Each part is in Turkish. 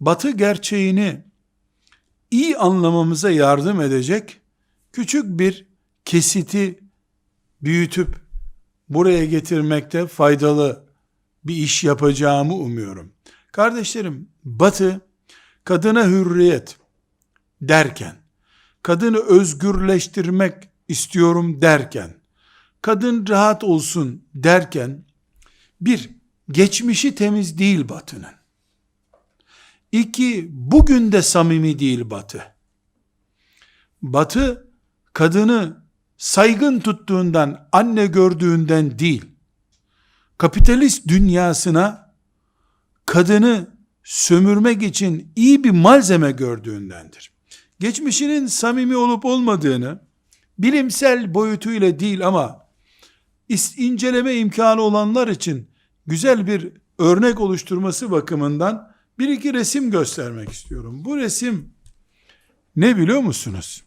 batı gerçeğini iyi anlamamıza yardım edecek küçük bir kesiti büyütüp buraya getirmekte faydalı bir iş yapacağımı umuyorum. Kardeşlerim, Batı kadına hürriyet derken, kadını özgürleştirmek istiyorum derken, kadın rahat olsun derken, bir, geçmişi temiz değil Batı'nın. İki, bugün de samimi değil Batı. Batı, kadını saygın tuttuğundan, anne gördüğünden değil, kapitalist dünyasına kadını sömürmek için iyi bir malzeme gördüğündendir. Geçmişinin samimi olup olmadığını bilimsel boyutuyla değil ama inceleme imkanı olanlar için güzel bir örnek oluşturması bakımından bir iki resim göstermek istiyorum. Bu resim ne biliyor musunuz?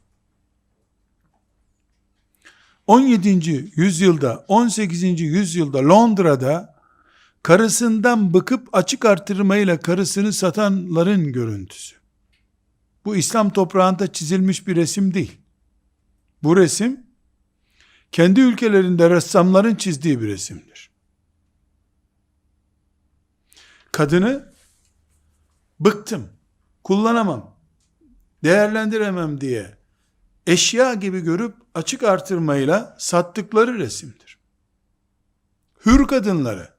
17. yüzyılda, 18. yüzyılda Londra'da karısından bıkıp açık artırmayla karısını satanların görüntüsü. Bu İslam toprağında çizilmiş bir resim değil. Bu resim kendi ülkelerinde ressamların çizdiği bir resimdir. Kadını bıktım, kullanamam, değerlendiremem diye eşya gibi görüp açık artırmayla sattıkları resimdir. Hür kadınları,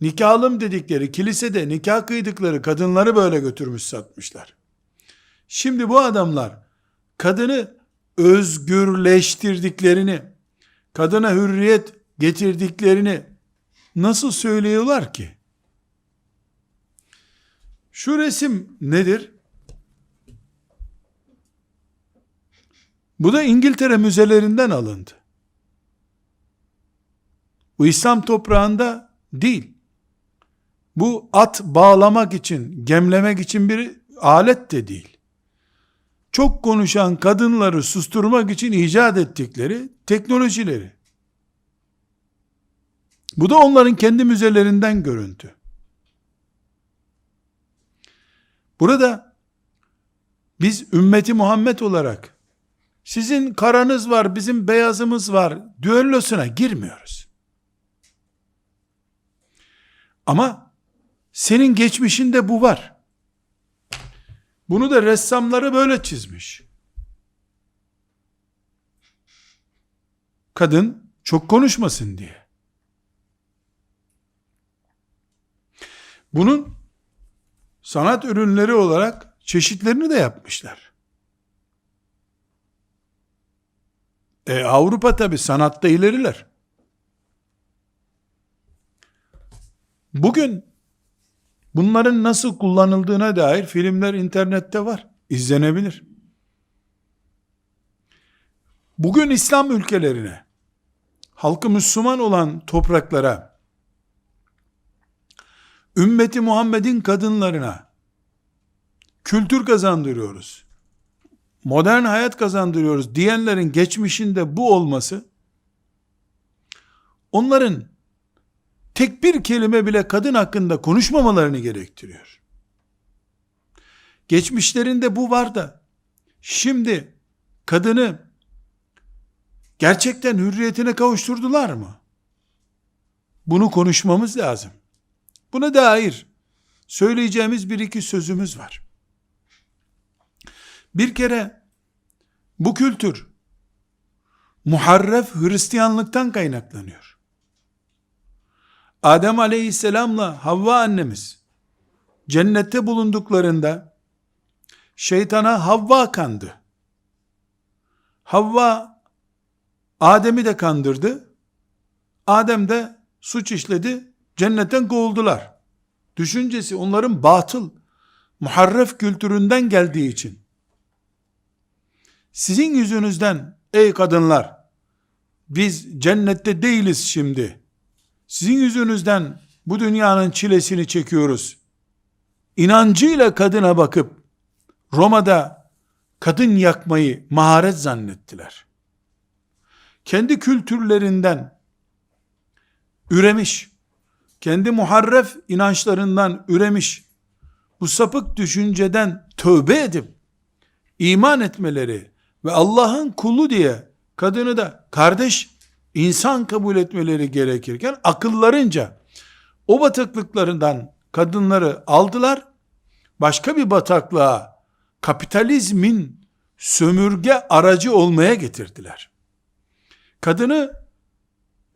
nikahlım dedikleri, kilisede nikah kıydıkları kadınları böyle götürmüş satmışlar. Şimdi bu adamlar kadını özgürleştirdiklerini, kadına hürriyet getirdiklerini nasıl söylüyorlar ki? Şu resim nedir? Bu da İngiltere müzelerinden alındı. Bu İslam toprağında değil. Bu at bağlamak için, gemlemek için bir alet de değil. Çok konuşan kadınları susturmak için icat ettikleri teknolojileri. Bu da onların kendi müzelerinden görüntü. Burada biz ümmeti Muhammed olarak sizin karanız var, bizim beyazımız var düellosuna girmiyoruz. Ama senin geçmişinde bu var. Bunu da ressamları böyle çizmiş. Kadın çok konuşmasın diye. Bunun sanat ürünleri olarak çeşitlerini de yapmışlar. E, Avrupa tabi sanatta ileriler. Bugün bunların nasıl kullanıldığına dair filmler internette var. İzlenebilir. Bugün İslam ülkelerine, halkı Müslüman olan topraklara, ümmeti Muhammed'in kadınlarına kültür kazandırıyoruz modern hayat kazandırıyoruz diyenlerin geçmişinde bu olması, onların tek bir kelime bile kadın hakkında konuşmamalarını gerektiriyor. Geçmişlerinde bu var da, şimdi kadını gerçekten hürriyetine kavuşturdular mı? Bunu konuşmamız lazım. Buna dair söyleyeceğimiz bir iki sözümüz var. Bir kere bu kültür muharref Hristiyanlıktan kaynaklanıyor. Adem aleyhisselamla Havva annemiz cennette bulunduklarında şeytana Havva kandı. Havva Adem'i de kandırdı. Adem de suç işledi. Cennetten kovuldular. Düşüncesi onların batıl, muharref kültüründen geldiği için sizin yüzünüzden ey kadınlar biz cennette değiliz şimdi. Sizin yüzünüzden bu dünyanın çilesini çekiyoruz. İnancıyla kadına bakıp Roma'da kadın yakmayı maharet zannettiler. Kendi kültürlerinden üremiş, kendi muharref inançlarından üremiş, bu sapık düşünceden tövbe edip iman etmeleri ve Allah'ın kulu diye kadını da kardeş insan kabul etmeleri gerekirken akıllarınca o bataklıklarından kadınları aldılar başka bir bataklığa kapitalizmin sömürge aracı olmaya getirdiler. Kadını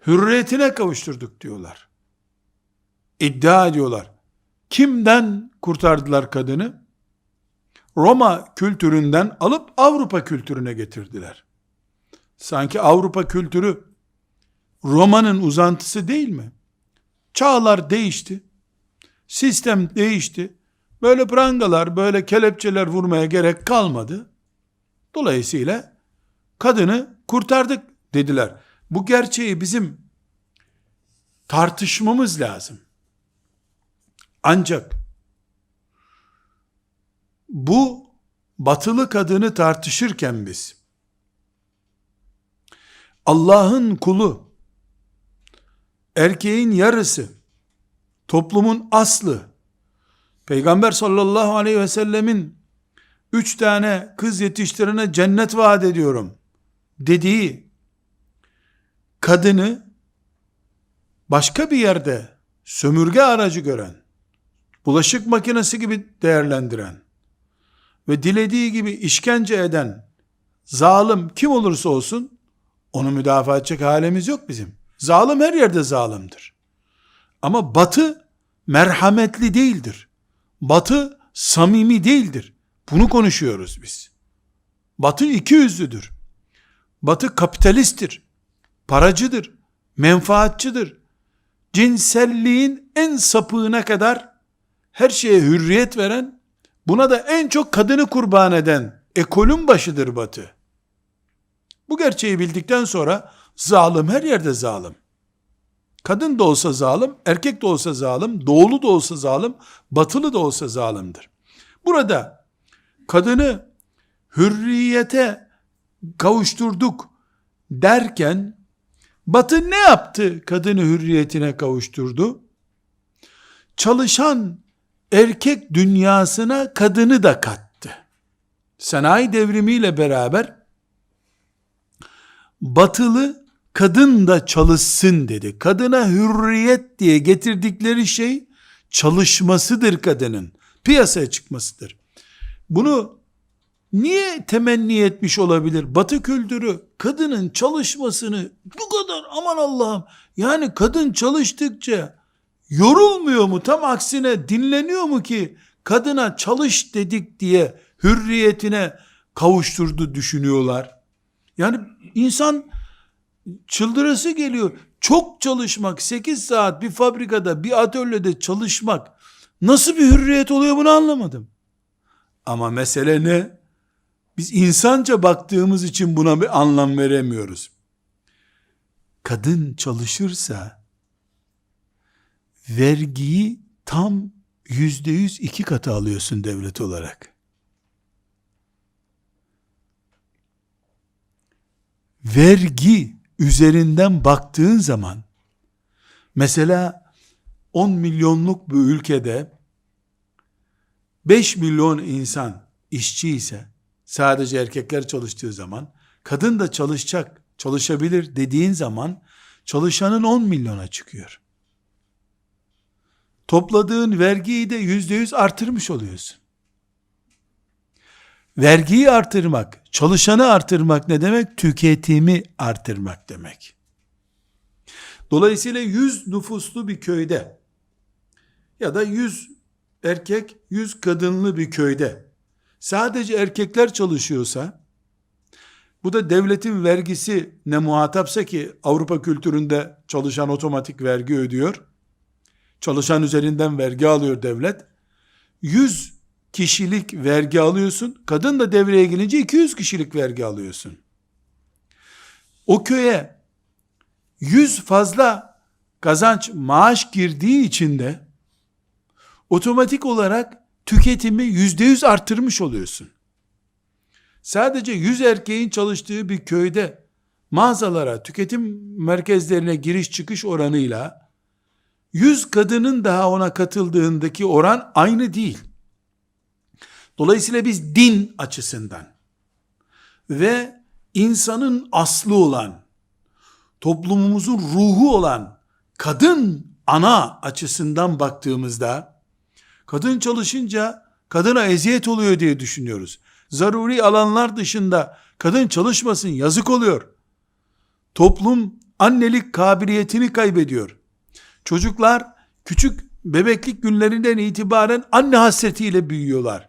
hürriyetine kavuşturduk diyorlar. İddia ediyorlar. Kimden kurtardılar kadını? Roma kültüründen alıp Avrupa kültürüne getirdiler. Sanki Avrupa kültürü Roma'nın uzantısı değil mi? Çağlar değişti. Sistem değişti. Böyle prangalar, böyle kelepçeler vurmaya gerek kalmadı. Dolayısıyla kadını kurtardık dediler. Bu gerçeği bizim tartışmamız lazım. Ancak bu batılı kadını tartışırken biz Allah'ın kulu erkeğin yarısı toplumun aslı Peygamber sallallahu aleyhi ve sellemin üç tane kız yetiştirene cennet vaat ediyorum dediği kadını başka bir yerde sömürge aracı gören, bulaşık makinesi gibi değerlendiren ve dilediği gibi işkence eden zalim kim olursa olsun onu müdafaa edecek halimiz yok bizim. Zalim her yerde zalimdir. Ama batı merhametli değildir. Batı samimi değildir. Bunu konuşuyoruz biz. Batı iki yüzlüdür. Batı kapitalisttir. Paracıdır. Menfaatçıdır. Cinselliğin en sapığına kadar her şeye hürriyet veren, buna da en çok kadını kurban eden ekolün başıdır batı. Bu gerçeği bildikten sonra zalim her yerde zalim. Kadın da olsa zalim, erkek de olsa zalim, doğulu da olsa zalim, batılı da olsa zalimdir. Burada kadını hürriyete kavuşturduk derken batı ne yaptı kadını hürriyetine kavuşturdu? Çalışan erkek dünyasına kadını da kattı. Sanayi devrimiyle beraber batılı kadın da çalışsın dedi. Kadına hürriyet diye getirdikleri şey çalışmasıdır kadının. Piyasaya çıkmasıdır. Bunu niye temenni etmiş olabilir? Batı kültürü kadının çalışmasını bu kadar aman Allah'ım yani kadın çalıştıkça yorulmuyor mu? Tam aksine dinleniyor mu ki kadına çalış dedik diye hürriyetine kavuşturdu düşünüyorlar. Yani insan çıldırası geliyor. Çok çalışmak, 8 saat bir fabrikada, bir atölyede çalışmak nasıl bir hürriyet oluyor bunu anlamadım. Ama mesele ne? Biz insanca baktığımız için buna bir anlam veremiyoruz. Kadın çalışırsa vergiyi tam yüzde yüz iki katı alıyorsun devlet olarak. Vergi üzerinden baktığın zaman mesela 10 milyonluk bir ülkede 5 milyon insan işçi ise sadece erkekler çalıştığı zaman kadın da çalışacak, çalışabilir dediğin zaman çalışanın 10 milyona çıkıyor. Topladığın vergiyi de yüzde yüz artırmış oluyorsun. Vergiyi artırmak, çalışanı artırmak ne demek? Tüketimi artırmak demek. Dolayısıyla 100 nüfuslu bir köyde ya da 100 erkek, 100 kadınlı bir köyde sadece erkekler çalışıyorsa bu da devletin vergisi ne muhatapsa ki Avrupa kültüründe çalışan otomatik vergi ödüyor. Çalışan üzerinden vergi alıyor devlet. 100 kişilik vergi alıyorsun. Kadın da devreye girince 200 kişilik vergi alıyorsun. O köye 100 fazla kazanç maaş girdiği için de otomatik olarak tüketimi yüzde yüz arttırmış oluyorsun. Sadece 100 erkeğin çalıştığı bir köyde mağazalara, tüketim merkezlerine giriş çıkış oranıyla 100 kadının daha ona katıldığındaki oran aynı değil. Dolayısıyla biz din açısından ve insanın aslı olan, toplumumuzun ruhu olan kadın ana açısından baktığımızda kadın çalışınca kadına eziyet oluyor diye düşünüyoruz. Zaruri alanlar dışında kadın çalışmasın yazık oluyor. Toplum annelik kabiliyetini kaybediyor. Çocuklar küçük bebeklik günlerinden itibaren anne hasretiyle büyüyorlar.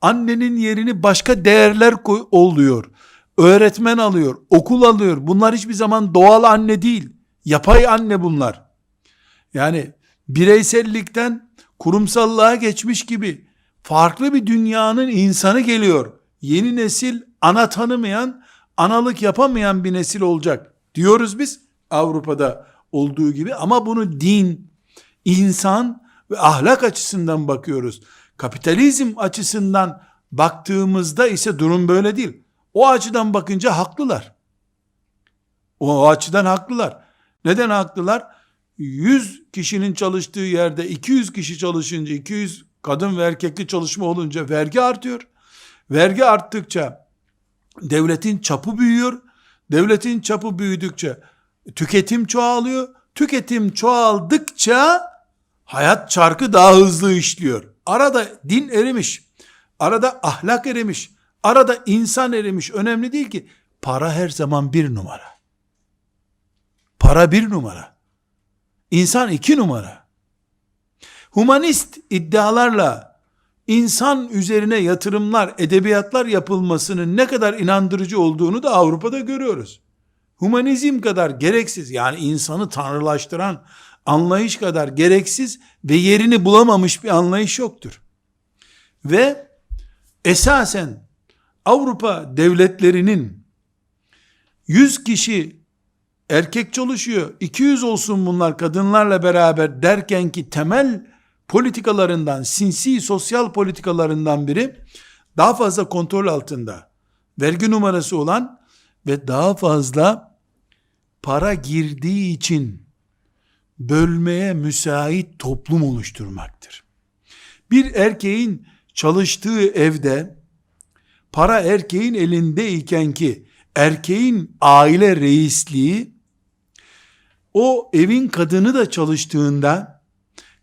Annenin yerini başka değerler oluyor. Öğretmen alıyor, okul alıyor. Bunlar hiçbir zaman doğal anne değil. Yapay anne bunlar. Yani bireysellikten kurumsallığa geçmiş gibi farklı bir dünyanın insanı geliyor. Yeni nesil ana tanımayan, analık yapamayan bir nesil olacak diyoruz biz Avrupa'da olduğu gibi ama bunu din, insan ve ahlak açısından bakıyoruz. Kapitalizm açısından baktığımızda ise durum böyle değil. O açıdan bakınca haklılar. O açıdan haklılar. Neden haklılar? 100 kişinin çalıştığı yerde 200 kişi çalışınca 200 kadın ve erkekli çalışma olunca vergi artıyor. Vergi arttıkça devletin çapı büyüyor. Devletin çapı büyüdükçe tüketim çoğalıyor. Tüketim çoğaldıkça hayat çarkı daha hızlı işliyor. Arada din erimiş. Arada ahlak erimiş. Arada insan erimiş. Önemli değil ki. Para her zaman bir numara. Para bir numara. İnsan iki numara. Humanist iddialarla insan üzerine yatırımlar, edebiyatlar yapılmasının ne kadar inandırıcı olduğunu da Avrupa'da görüyoruz. Humanizm kadar gereksiz yani insanı tanrılaştıran anlayış kadar gereksiz ve yerini bulamamış bir anlayış yoktur. Ve esasen Avrupa devletlerinin 100 kişi erkek çalışıyor, 200 olsun bunlar kadınlarla beraber derken ki temel politikalarından, sinsi sosyal politikalarından biri daha fazla kontrol altında, vergi numarası olan ve daha fazla para girdiği için bölmeye müsait toplum oluşturmaktır. Bir erkeğin çalıştığı evde para erkeğin elindeyken ki erkeğin aile reisliği o evin kadını da çalıştığında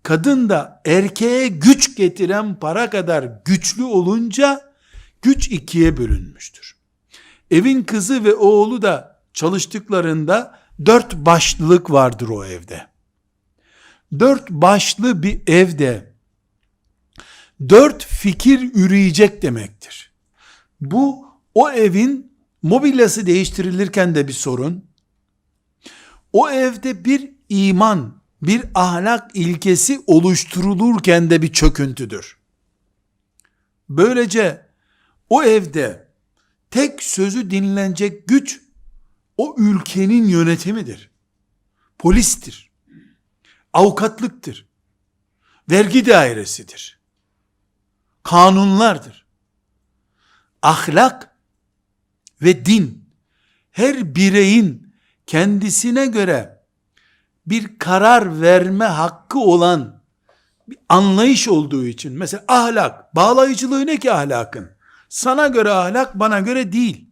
kadın da erkeğe güç getiren para kadar güçlü olunca güç ikiye bölünmüştür. Evin kızı ve oğlu da çalıştıklarında dört başlılık vardır o evde. Dört başlı bir evde dört fikir üreyecek demektir. Bu o evin mobilyası değiştirilirken de bir sorun. O evde bir iman, bir ahlak ilkesi oluşturulurken de bir çöküntüdür. Böylece o evde tek sözü dinlenecek güç o ülkenin yönetimidir. Polistir. Avukatlıktır. Vergi dairesidir. Kanunlardır. Ahlak ve din her bireyin kendisine göre bir karar verme hakkı olan bir anlayış olduğu için mesela ahlak bağlayıcılığı ne ki ahlakın sana göre ahlak bana göre değil.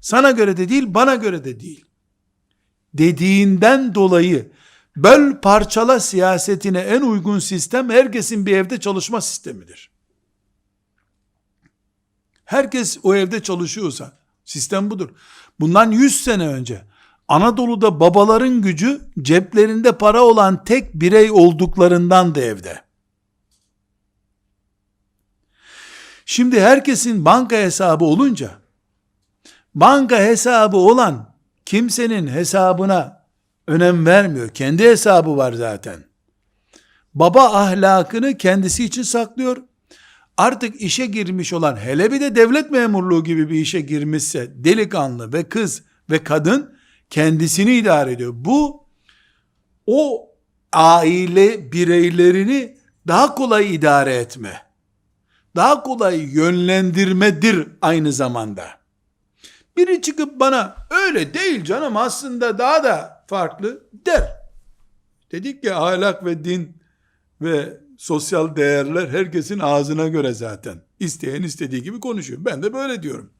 Sana göre de değil bana göre de değil. Dediğinden dolayı böl parçala siyasetine en uygun sistem herkesin bir evde çalışma sistemidir. Herkes o evde çalışıyorsa sistem budur. Bundan 100 sene önce Anadolu'da babaların gücü ceplerinde para olan tek birey olduklarından da evde. Şimdi herkesin banka hesabı olunca banka hesabı olan kimsenin hesabına önem vermiyor. Kendi hesabı var zaten. Baba ahlakını kendisi için saklıyor. Artık işe girmiş olan hele bir de devlet memurluğu gibi bir işe girmişse delikanlı ve kız ve kadın kendisini idare ediyor. Bu o aile bireylerini daha kolay idare etme, daha kolay yönlendirmedir aynı zamanda. Biri çıkıp bana öyle değil canım aslında daha da farklı der. Dedik ya ahlak ve din ve sosyal değerler herkesin ağzına göre zaten. İsteyen istediği gibi konuşuyor. Ben de böyle diyorum.